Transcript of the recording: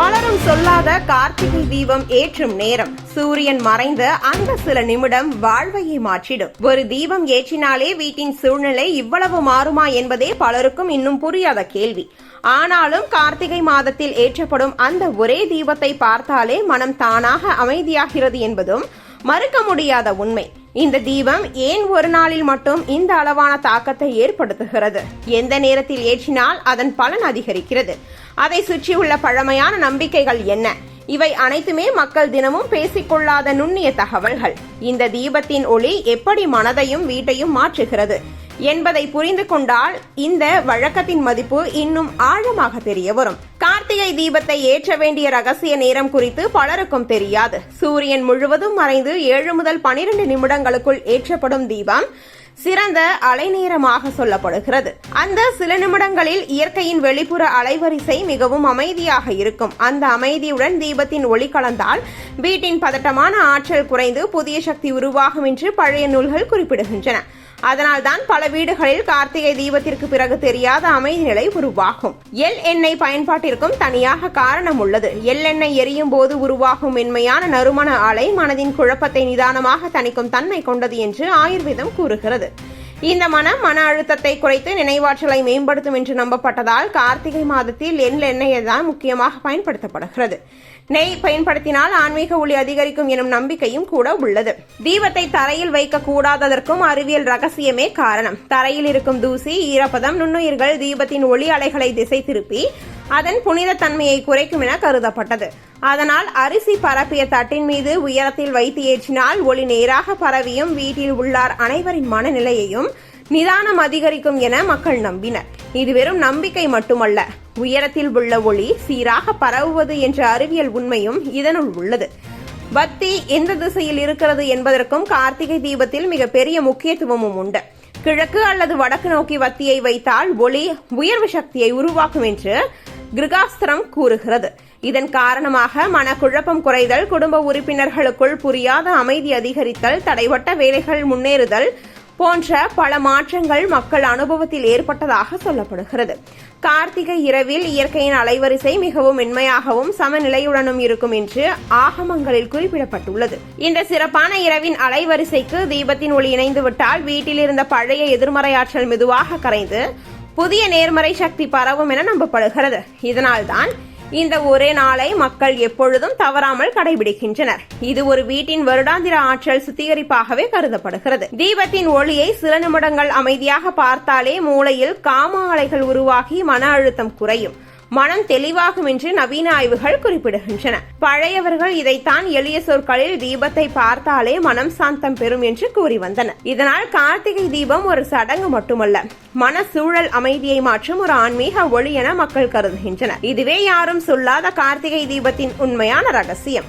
பலரும் சொல்லாத கார்த்திகை தீபம் ஏற்றும் நேரம். சூரியன் மறைந்த அந்த சில நிமிடம் வாழ்வையை மாற்றிடும். ஒரு தீபம் ஏற்றினாலே வீட்டின் சூழ்நிலை இவ்வளவு மாறுமா என்பதே பலருக்கும் இன்னும் புரியாத கேள்வி. ஆனாலும் கார்த்திகை மாதத்தில் ஏற்றப்படும் அந்த ஒரே தீபத்தை பார்த்தாலே மனம் தானாக அமைதியாகிறது என்பதும் மறுக்க முடியாத உண்மை. இந்த தீபம் ஏன் ஒரு நாளில் மட்டும் இந்த அளவான தாக்கத்தை ஏற்படுத்துகிறது? எந்த நேரத்தில் ஏற்றினால் அதன் பலன் அதிகரிக்கிறது? அதை சுற்றியுள்ள பழமையான நம்பிக்கைகள் என்ன? இவை அனைத்துமே மக்கள் தினமும் பேசிக்கொள்ளாத நுண்ணிய தகவல்கள். இந்த தீபத்தின் ஒளி எப்படி மனதையும் வீட்டையும் மாற்றுகிறது? என்பதை புரிந்து கொண்டால் இந்த வழக்கத்தின் மதிப்பு இன்னும் ஆழமாக தெரிய வரும். கார்த்திகை தீபத்தை ஏற்ற வேண்டிய ரகசிய நேரம் குறித்து பலருக்கும் தெரியாது. சூரியன் முழுவதும் மறைந்து ஏழு முதல் பனிரெண்டு நிமிடங்களுக்குள் ஏற்றப்படும் தீபம் சிறந்த அலைநேரமாக சொல்லப்படுகிறது. அந்த சில நிமிடங்களில் இயற்கையின் வெளிப்புற அலைவரிசை மிகவும் அமைதியாக இருக்கும். அந்த அமைதியுடன் தீபத்தின் ஒளி கலந்தால் வீட்டின் பதட்டமான ஆற்றல் குறைந்து புதிய சக்தி உருவாகும் என்று பழைய நூல்கள் குறிப்பிடுகின்றன. அதனால்தான் பல வீடுகளில் கார்த்திகை தீபத்திற்கு பிறகு தெரியாத அமைதி நிலை உருவாகும். எல் எண்ணெய் பயன்பாட்டிற்கும் தனியாக காரணம் உள்ளது. எள்ளெண்ணெய் எரியும் போது உருவாகும் மென்மையான நறுமண ஆலை மனதின் குழப்பத்தை நிதானமாக தணிக்கும் தன்மை கொண்டது என்று ஆயுர்வேதம் கூறுகிறது. இந்த மனம் மன அழுத்தத்தை குறைத்து நினைவாற்றலை மேம்படுத்தும் என்று நம்பப்பட்டதால் கார்த்திகை மாதத்தில் எள் எண்ணெய் தான் முக்கியமாக பயன்படுத்தப்படுகிறது. நெய் பயன்படுத்தினால் ஆன்மீக ஒளி அதிகரிக்கும் எனும் நம்பிக்கையும் கூட உள்ளது. தீபத்தை தரையில் வைக்க கூடாததற்கும் அறிவியல் ரகசியமே காரணம். தரையில் இருக்கும் தூசி ஈரப்பதம் நுண்ணுயிர்கள் தீபத்தின் ஒளி அலைகளை திசை திருப்பி அதன் புனித தன்மையை குறைக்கும் என கருதப்பட்டது. அதனால் அரிசி பரப்பிய தட்டின் மீது உயரத்தில் வைத்து ஏற்றினால் ஒளி நேராக பரவியும் வீட்டில் உள்ளார் அனைவரின் மனநிலையையும் நிதானம் அதிகரிக்கும் என மக்கள் நம்பினர். இது வெறும் நம்பிக்கை மட்டுமல்ல உயரத்தில் உள்ள ஒளி சீராக பரவுவது என்ற அறிவியல் உண்மையும் இதனுள் உள்ளது. பக்தி எந்த திசையில் இருக்கிறது என்பதற்கும் கார்த்திகை தீபத்தில் மிகப்பெரிய முக்கியத்துவமும் உண்டு. கிழக்கு அல்லது வடக்கு நோக்கி வத்தியை வைத்தால் ஒளி உயர்வு சக்தியை உருவாக்கும் என்று கிருகாஸ்திரம் கூறுகிறது. இதன் காரணமாக மனக்குழப்பம் குறைதல் குடும்ப உறுப்பினர்களுக்குள் புரியாத அமைதி அதிகரித்தல் தடைவட்ட வேலைகள் முன்னேறுதல் போன்ற பல மாற்றங்கள் மக்கள் அனுபவத்தில் ஏற்பட்டதாக சொல்லப்படுகிறது. கார்த்திகை இரவில் இயற்கையின் அலைவரிசை மிகவும் மென்மையாகவும் சமநிலையுடனும் இருக்கும் என்று ஆகமங்களில் குறிப்பிடப்பட்டுள்ளது. இந்த சிறப்பான இரவின் அலைவரிசைக்கு தீபத்தின் ஒளி இணைந்துவிட்டால் வீட்டில் இருந்த பழைய எதிர்மறையாற்றல் மெதுவாக கரைந்து புதிய நேர்மறை சக்தி பரவும் என நம்பப்படுகிறது. இதனால்தான் இந்த ஒரே நாளை மக்கள் எப்பொழுதும் தவறாமல் கடைபிடிக்கின்றனர். இது ஒரு வீட்டின் வருடாந்திர ஆற்றல் சுத்திகரிப்பாகவே கருதப்படுகிறது. தீபத்தின் ஒளியை சில நிமிடங்கள் அமைதியாக பார்த்தாலே மூளையில் காம அலைகள் உருவாகி மன அழுத்தம் குறையும். மனம் தெளிவாகும் என்று நவீன ஆய்வுகள் குறிப்பிடுகின்றன. பழையவர்கள் இதைத்தான் எளிய சொற்களில் தீபத்தை பார்த்தாலே மனம் சாந்தம் பெறும் என்று கூறி வந்தனர். இதனால் கார்த்திகை தீபம் ஒரு சடங்கு மட்டுமல்ல. மன சூழல் அமைதியை மாற்றும் ஒரு ஆன்மீக ஒளி என மக்கள் கருதுகின்றனர். இதுவே யாரும் சொல்லாத கார்த்திகை தீபத்தின் உண்மையான ரகசியம்.